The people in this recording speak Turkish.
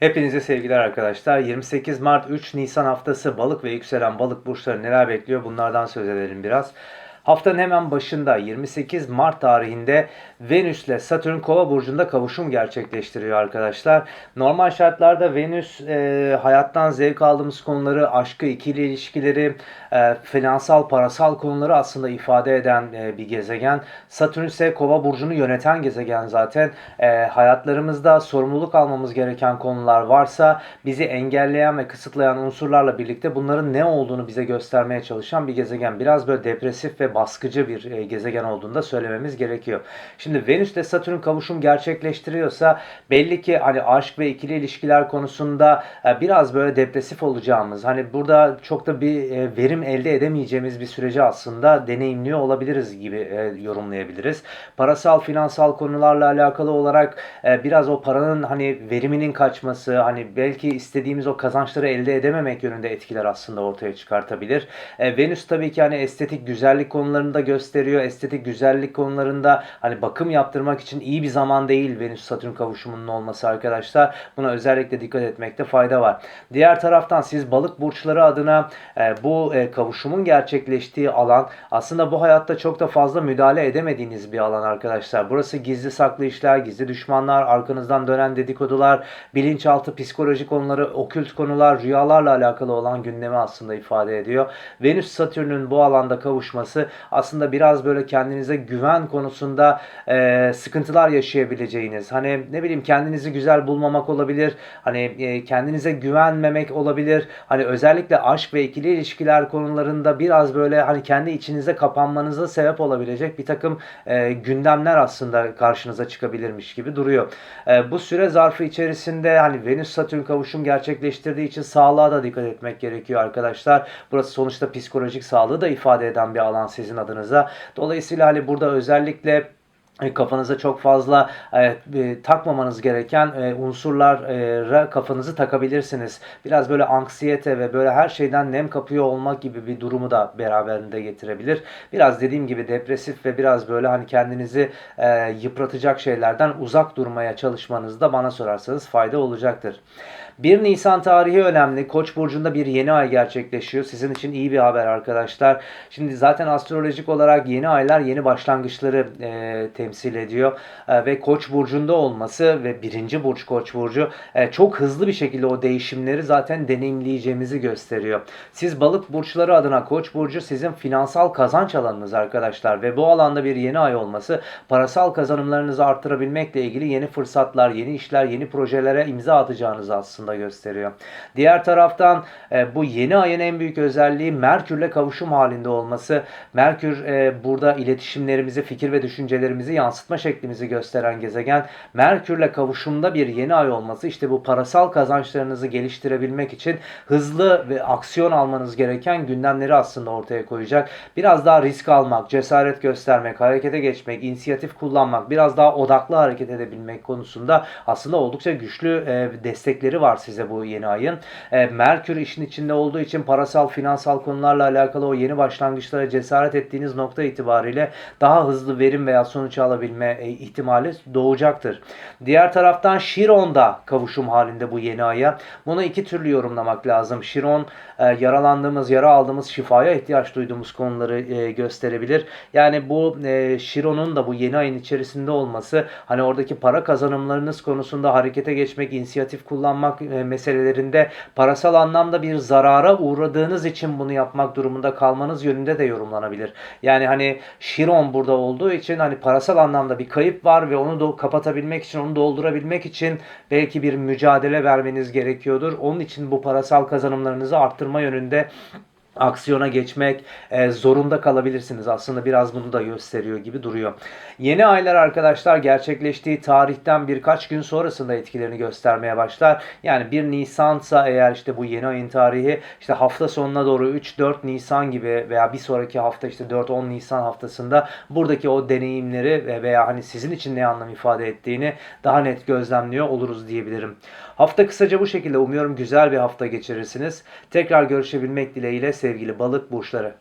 Hepinize sevgiler arkadaşlar. 28 Mart 3 Nisan haftası balık ve yükselen balık burçları neler bekliyor bunlardan söz edelim biraz. Haftanın hemen başında 28 Mart tarihinde Venüs ile Satürn Kova burcunda kavuşum gerçekleştiriyor arkadaşlar. Normal şartlarda Venüs e, hayattan zevk aldığımız konuları, aşkı, ikili ilişkileri, e, finansal, parasal konuları aslında ifade eden e, bir gezegen. Satürn ise Kova burcunu yöneten gezegen zaten. E, hayatlarımızda sorumluluk almamız gereken konular varsa bizi engelleyen ve kısıtlayan unsurlarla birlikte bunların ne olduğunu bize göstermeye çalışan bir gezegen. Biraz böyle depresif ve baskıcı bir e, gezegen olduğunu da söylememiz gerekiyor. Şimdi Venüs ile Satürn kavuşum gerçekleştiriyorsa belli ki hani aşk ve ikili ilişkiler konusunda e, biraz böyle depresif olacağımız, hani burada çok da bir e, verim elde edemeyeceğimiz bir süreci aslında deneyimliyor olabiliriz gibi yorumlayabiliriz. Parasal, finansal konularla alakalı olarak biraz o paranın hani veriminin kaçması, hani belki istediğimiz o kazançları elde edememek yönünde etkiler aslında ortaya çıkartabilir. Venüs tabii ki hani estetik güzellik konularında gösteriyor. Estetik güzellik konularında hani bakım yaptırmak için iyi bir zaman değil Venüs Satürn kavuşumunun olması arkadaşlar. Buna özellikle dikkat etmekte fayda var. Diğer taraftan siz balık burçları adına e, bu e, kavuşumun gerçekleştiği alan aslında bu hayatta çok da fazla müdahale edemediğiniz bir alan arkadaşlar. Burası gizli saklı işler, gizli düşmanlar, arkanızdan dönen dedikodular, bilinçaltı psikolojik konuları, okült konular, rüyalarla alakalı olan gündemi aslında ifade ediyor. Venüs Satürn'ün bu alanda kavuşması aslında biraz böyle kendinize güven konusunda e, sıkıntılar yaşayabileceğiniz, hani ne bileyim kendinizi güzel bulmamak olabilir, hani e, kendinize güvenmemek olabilir, hani özellikle aşk ve ikili ilişkiler konularında biraz böyle hani kendi içinize kapanmanıza sebep olabilecek bir takım e, gündemler aslında karşınıza çıkabilirmiş gibi duruyor. E, bu süre zarfı içerisinde hani Venüs Satürn kavuşum gerçekleştirdiği için sağlığa da dikkat etmek gerekiyor arkadaşlar. Burası sonuçta psikolojik sağlığı da ifade eden bir alan sizin adınıza. Dolayısıyla hani burada özellikle kafanıza çok fazla e, e, takmamanız gereken e, unsurlara kafanızı takabilirsiniz. Biraz böyle anksiyete ve böyle her şeyden nem kapıyor olmak gibi bir durumu da beraberinde getirebilir. Biraz dediğim gibi depresif ve biraz böyle hani kendinizi e, yıpratacak şeylerden uzak durmaya çalışmanızda bana sorarsanız fayda olacaktır. 1 Nisan tarihi önemli. Koç burcunda bir yeni ay gerçekleşiyor. Sizin için iyi bir haber arkadaşlar. Şimdi zaten astrolojik olarak yeni aylar yeni başlangıçları e, ediyor. E, ve Koç burcunda olması ve birinci burç Koç burcu e, çok hızlı bir şekilde o değişimleri zaten deneyimleyeceğimizi gösteriyor. Siz balık burçları adına Koç burcu sizin finansal kazanç alanınız arkadaşlar ve bu alanda bir yeni ay olması parasal kazanımlarınızı arttırabilmekle ilgili yeni fırsatlar, yeni işler, yeni projelere imza atacağınız aslında gösteriyor. Diğer taraftan e, bu yeni ayın en büyük özelliği Merkürle kavuşum halinde olması. Merkür e, burada iletişimlerimizi, fikir ve düşüncelerimizi yansıtma şeklimizi gösteren gezegen. Merkürle kavuşumda bir yeni ay olması işte bu parasal kazançlarınızı geliştirebilmek için hızlı ve aksiyon almanız gereken gündemleri aslında ortaya koyacak. Biraz daha risk almak, cesaret göstermek, harekete geçmek, inisiyatif kullanmak, biraz daha odaklı hareket edebilmek konusunda aslında oldukça güçlü e, destekleri var size bu yeni ayın. E, Merkür işin içinde olduğu için parasal, finansal konularla alakalı o yeni başlangıçlara cesaret ettiğiniz nokta itibariyle daha hızlı verim veya sonuç alabilme e, ihtimali doğacaktır. Diğer taraftan Şiron'da kavuşum halinde bu yeni aya. Bunu iki türlü yorumlamak lazım. Şiron e, yaralandığımız, yara aldığımız, şifaya ihtiyaç duyduğumuz konuları e, gösterebilir. Yani bu Şiron'un da bu yeni ayın içerisinde olması hani oradaki para kazanımlarınız konusunda harekete geçmek, inisiyatif kullanmak meselelerinde parasal anlamda bir zarara uğradığınız için bunu yapmak durumunda kalmanız yönünde de yorumlanabilir. Yani hani Şiron burada olduğu için hani parasal anlamda bir kayıp var ve onu da kapatabilmek için, onu doldurabilmek için belki bir mücadele vermeniz gerekiyordur. Onun için bu parasal kazanımlarınızı arttırma yönünde aksiyona geçmek e, zorunda kalabilirsiniz. Aslında biraz bunu da gösteriyor gibi duruyor. Yeni aylar arkadaşlar gerçekleştiği tarihten birkaç gün sonrasında etkilerini göstermeye başlar. Yani 1 Nisan'sa eğer işte bu yeni ayın tarihi işte hafta sonuna doğru 3-4 Nisan gibi veya bir sonraki hafta işte 4-10 Nisan haftasında buradaki o deneyimleri veya hani sizin için ne anlam ifade ettiğini daha net gözlemliyor oluruz diyebilirim. Hafta kısaca bu şekilde. Umuyorum güzel bir hafta geçirirsiniz. Tekrar görüşebilmek dileğiyle sevgili balık burçları.